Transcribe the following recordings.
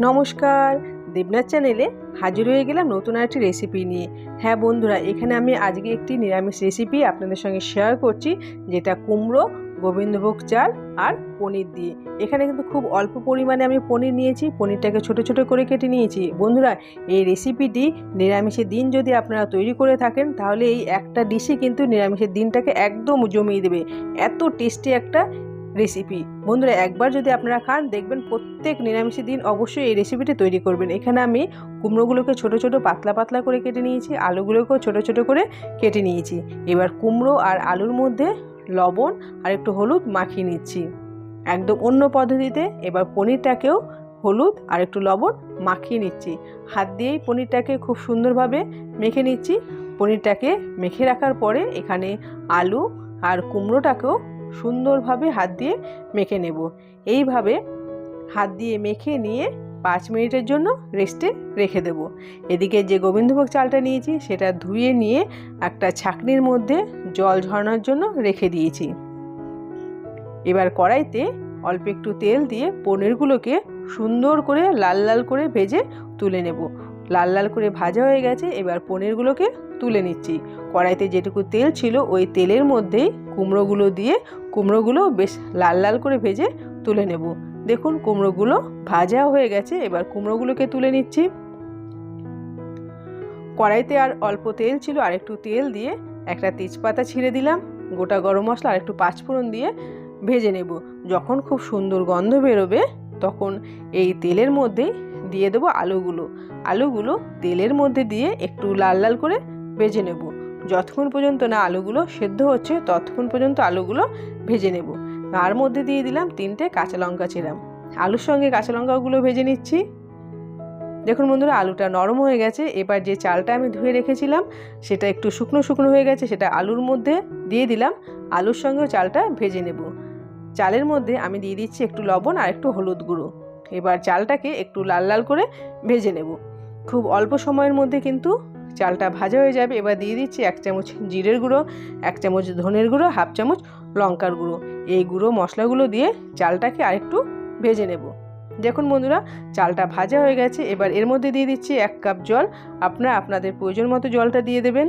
নমস্কার, দেবনাথ চ্যানেলে হাজির হয়ে গেলাম নতুন একটি রেসিপি নিয়ে। হ্যাঁ বন্ধুরা, এখানে আমি আজকে একটি নিরামিষ রেসিপি আপনাদের সঙ্গে শেয়ার করছি, যেটা কুমড়ো, গোবিন্দভোগ চাল আর পনির দিয়ে। এখানে কিন্তু খুব অল্প পরিমাণে আমি পনির নিয়েছি, পনিরটাকে ছোট ছোট করে কেটে নিয়েছি। বন্ধুরা, এই রেসিপিটি নিরামিষের দিন যদি আপনারা তৈরি করে থাকেন, তাহলে এই একটা ডিশই কিন্তু নিরামিষের দিনটাকে একদম জমিয়ে দেবে। এত টেস্টি একটা রেসিপি বন্ধুরা, একবার যদি আপনারা খান, দেখবেন প্রত্যেক নিরামিষের দিন অবশ্যই এই রেসিপিটি তৈরি করবেন। এখানে আমি কুমড়োগুলোকে ছোট ছোট পাতলা পাতলা করে কেটে নিয়েছি, আলুগুলোকেও ছোট ছোট করে কেটে নিয়েছি। এবার কুমড়ো আর আলুর মধ্যে লবণ আর একটু হলুদ মাখিয়ে নিচ্ছি। একদম অন্য পদ্ধতিতে এবার পনিরটাকেও হলুদ আর একটু লবণ মাখিয়ে নিচ্ছি। হাত দিয়েই পনিরটাকে খুব সুন্দরভাবে মেখে নিচ্ছি। পনিরটাকে মেখে রাখার পরে এখানে আলু আর কুমড়োটাকেও সুন্দরভাবে হাত দিয়ে মেখে নেব। এইভাবে হাত দিয়ে মেখে নিয়ে পাঁচ মিনিটের জন্য রেস্টে রেখে দেব। এদিকে যে গোবিন্দভোগ চালটা নিয়েছি, সেটা ধুয়ে নিয়ে একটা ছাকনির মধ্যে জল ঝরানোর জন্য রেখে দিয়েছি। এবার কড়াইতে অল্প একটু তেল দিয়ে পনিরগুলোকে সুন্দর করে লাল লাল করে ভেজে তুলে নেব। লাল লাল করে ভাজা হয়ে গেছে, এবার পনিরগুলোকে তুলে নিচ্ছি। কড়াইতে যেটুকু তেল ছিল, ওই তেলের মধ্যেই কুমড়োগুলো দিয়ে কুমড়োগুলো বেশ লাল লাল করে ভেজে তুলে নেব। দেখুন কুমড়োগুলো ভাজা হয়ে গেছে, এবার কুমড়োগুলোকে তুলে নিচ্ছি। কড়াইতে আর অল্প তেল ছিল, আর একটু তেল দিয়ে একটা তেজপাতা ছিঁড়ে দিলাম, গোটা গরম মশলা আর একটু পাঁচফোড়ন দিয়ে ভেজে নেব। যখন খুব সুন্দর গন্ধ বেরোবে, তখন এই তেলের মধ্যেই দিয়ে দেবো আলুগুলো। আলুগুলো তেলের মধ্যে দিয়ে একটু লাল লাল করে ভেজে নেব। যতক্ষণ পর্যন্ত না আলুগুলো সেদ্ধ হচ্ছে, ততক্ষণ পর্যন্ত আলুগুলো ভেজে নেব। তার মধ্যে দিয়ে দিলাম তিনটে কাঁচা লঙ্কা চিরাম আলুর সঙ্গে কাঁচা লঙ্কাগুলো ভেজে নিচ্ছি। দেখুন বন্ধুরা, আলুটা নরম হয়ে গেছে। এবার যে চালটা আমি ধুয়ে রেখেছিলাম, সেটা একটু শুকনো শুকনো হয়ে গেছে, সেটা আলুর মধ্যে দিয়ে দিলাম। আলুর সঙ্গেও চালটা ভেজে নেব। চালের মধ্যে আমি দিয়ে দিচ্ছি একটু লবণ আর একটু হলুদ গুঁড়ো। এবার চালটাকে একটু লাল লাল করে ভেজে নেব। খুব অল্প সময়ের মধ্যে কিন্তু চালটা ভাজা হয়ে যাবে। এবার দিয়ে দিচ্ছি এক চামচ জিরের গুঁড়ো, এক চামচ ধনের গুঁড়ো, হাফ চামচ লঙ্কার গুঁড়ো। এই গুঁড়ো মশলাগুলো দিয়ে চালটাকে আরেকটু ভেজে নেব। দেখুন বন্ধুরা, চালটা ভাজা হয়ে গেছে। এবার এর মধ্যে দিয়ে দিচ্ছি এক কাপ জল। আপনারা আপনাদের প্রয়োজন মতো জলটা দিয়ে দেবেন।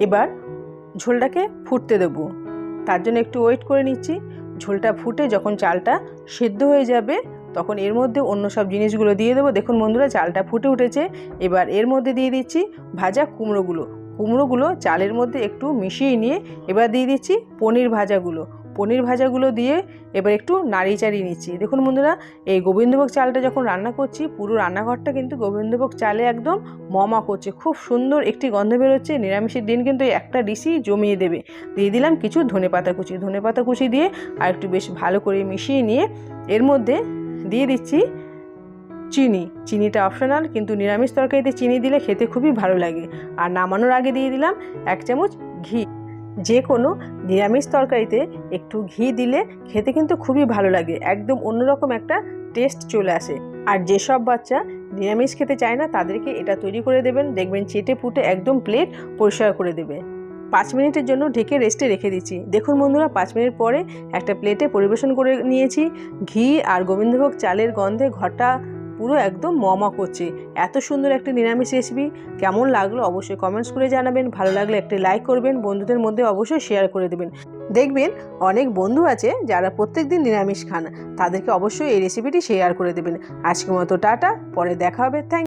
এবার ঝোলটাকে ফুটতে দেবো। তার জন্য একটু ওয়েট করে নিচ্ছি। ঝোলটা ফুটে যখন চালটা সেদ্ধ হয়ে যাবে তখন এর মধ্যে অন্য সব জিনিসগুলো দিয়ে দেবো। দেখুন বন্ধুরা, চালটা ফুটে উঠেছে। এবার এর মধ্যে দিয়ে দিচ্ছি ভাজা কুমড়োগুলো। কুমড়োগুলো চালের মধ্যে একটু মিশিয়ে নিয়ে এবার দিয়ে দিচ্ছি পনির ভাজাগুলো। পনির ভাজাগুলো দিয়ে এবার একটু নাড়িয়ে চাড়িয়ে নিচ্ছি। দেখুন বন্ধুরা, এই গোবিন্দভোগ চালটা যখন রান্না করছি, পুরো রান্নাঘরটা কিন্তু গোবিন্দভোগ চালে একদম মমা করছে। খুব সুন্দর একটি গন্ধ বেরোচ্ছে। নিরামিষের দিন কিন্তু একটা ডিশই জমিয়ে দেবে। দিয়ে দিলাম কিছু ধনে পাতা কুচি। ধনে পাতা কুচি দিয়ে আর একটু বেশ ভালো করে মিশিয়ে নিয়ে এর মধ্যে দিয়ে দিচ্ছি চিনি। চিনিটা অপশনাল কিন্তু নিরামিষ তরকারিতে চিনি দিলে খেতে খুবই ভালো লাগে। আর নামানোর আগে দিয়ে দিলাম এক চামচ ঘি। যে কোনো নিরামিষ তরকারিতে একটু ঘি দিলে খেতে কিন্তু খুবই ভালো লাগে, একদম অন্যরকম একটা টেস্ট চলে আসে। আর যেসব বাচ্চা নিরামিষ খেতে চায় না, তাদেরকে এটা তৈরি করে দেবেন, দেখবেন চেটে পুটে একদম প্লেট পরিষ্কার করে দেবে। পাঁচ মিনিটের জন্য ঢেকে রেস্টে রেখে দিচ্ছি। দেখুন বন্ধুরা, পাঁচ মিনিট পরে একটা প্লেটে পরিবেশন করে নিয়েছি। ঘি আর গোবিন্দভোগ চালের গন্ধে ঘরটা পুরো একদম মমা করছে। এত সুন্দর একটা নিরামিষ রেসিপি কেমন লাগল অবশ্যই কমেন্টস করে জানাবেন। ভালো লাগলে একটি লাইক করবেন। বন্ধুদের মধ্যে অবশ্যই শেয়ার করে দেবেন। দেখবেন অনেক বন্ধু আছে যারা প্রত্যেক দিন নিরামিষ খান। তাদেরকে অবশ্যই এই রেসিপিটি শেয়ার করে দেবেন। আজকের মতো টাটা। পরে দেখা হবে। থ্যাংক